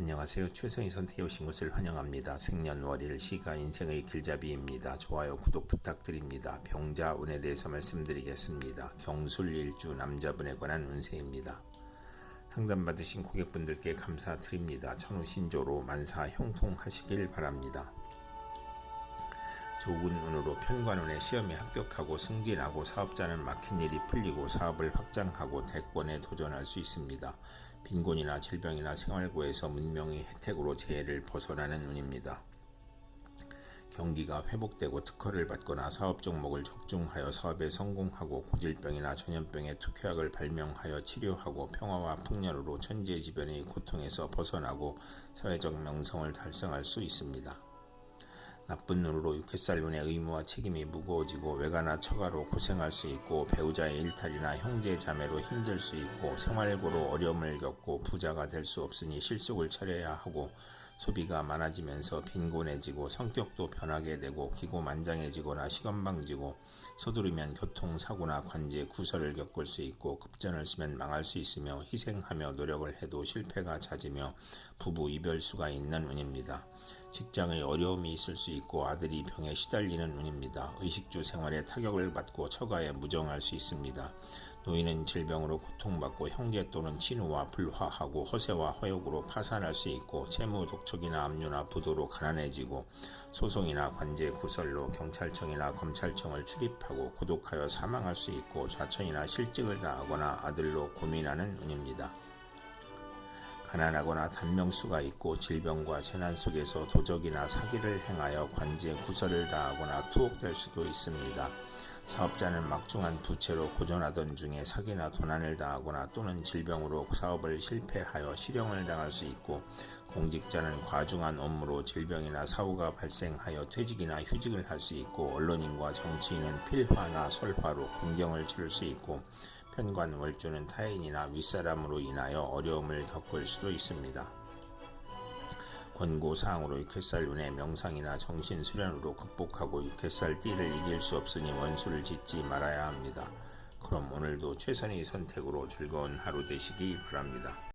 안녕하세요. 최선희 선택해 오신 것을 환영합니다. 생년월일 시가 인생의 길잡이입니다. 좋아요, 구독 부탁드립니다. 병자 운에 대해서 말씀드리겠습니다. 경술일주 남자분에 관한 운세입니다. 상담받으신 고객분들께 감사드립니다. 천우 신조로 만사 형통하시길 바랍니다. 좋은 운으로 편관운에 시험에 합격하고 승진하고 사업자는 막힌 일이 풀리고 사업을 확장하고 대권에 도전할 수 있습니다. 빈곤이나 질병이나 생활고에서 문명의 혜택으로 재해를 벗어나는 운입니다. 경기가 회복되고 특허를 받거나 사업 종목을 적중하여 사업에 성공하고 고질병이나 전염병의 특효약을 발명하여 치료하고 평화와 풍년으로 천재지변의 고통에서 벗어나고 사회적 명성을 달성할 수 있습니다. 나쁜 눈으로 육회살 눈의 의무와 책임이 무거워지고 외가나 처가로 고생할 수 있고 배우자의 일탈이나 형제 자매로 힘들 수 있고 생활고로 어려움을 겪고 부자가 될 수 없으니 실속을 차려야 하고 소비가 많아지면서 빈곤해지고 성격도 변하게 되고 기고만장해지거나 시건방지고 서두르면 교통사고나 관제 구설을 겪을 수 있고 급전을 쓰면 망할 수 있으며 희생하며 노력을 해도 실패가 잦으며 부부 이별수가 있는 운입니다. 직장의 어려움이 있을 수 있고 아들이 병에 시달리는 운입니다. 의식주 생활에 타격을 받고 처가에 무정할 수 있습니다. 노인은 질병으로 고통받고 형제 또는 친우와 불화하고 허세와 허욕으로 파산할 수 있고 채무 독촉이나 압류나 부도로 가난해지고 소송이나 관제 구설로 경찰청이나 검찰청을 출입하고 고독하여 사망할 수 있고 좌천이나 실직을 당하거나 아들로 고민하는 운입니다. 가난하거나 단명수가 있고 질병과 재난 속에서 도적이나 사기를 행하여 관제 구설을 당하거나 투옥될 수도 있습니다. 사업자는 막중한 부채로 고전하던 중에 사기나 도난을 당하거나 또는 질병으로 사업을 실패하여 실형을 당할 수 있고 공직자는 과중한 업무로 질병이나 사고가 발생하여 퇴직이나 휴직을 할 수 있고 언론인과 정치인은 필화나 설화로 공경을 치를 수 있고 편관 월주는 타인이나 윗사람으로 인하여 어려움을 겪을 수도 있습니다. 권고사항으로 육회살 눈의 명상이나 정신 수련으로 극복하고 육회살 띠를 이길 수 없으니 원수를 짓지 말아야 합니다. 그럼 오늘도 최선의 선택으로 즐거운 하루 되시기 바랍니다.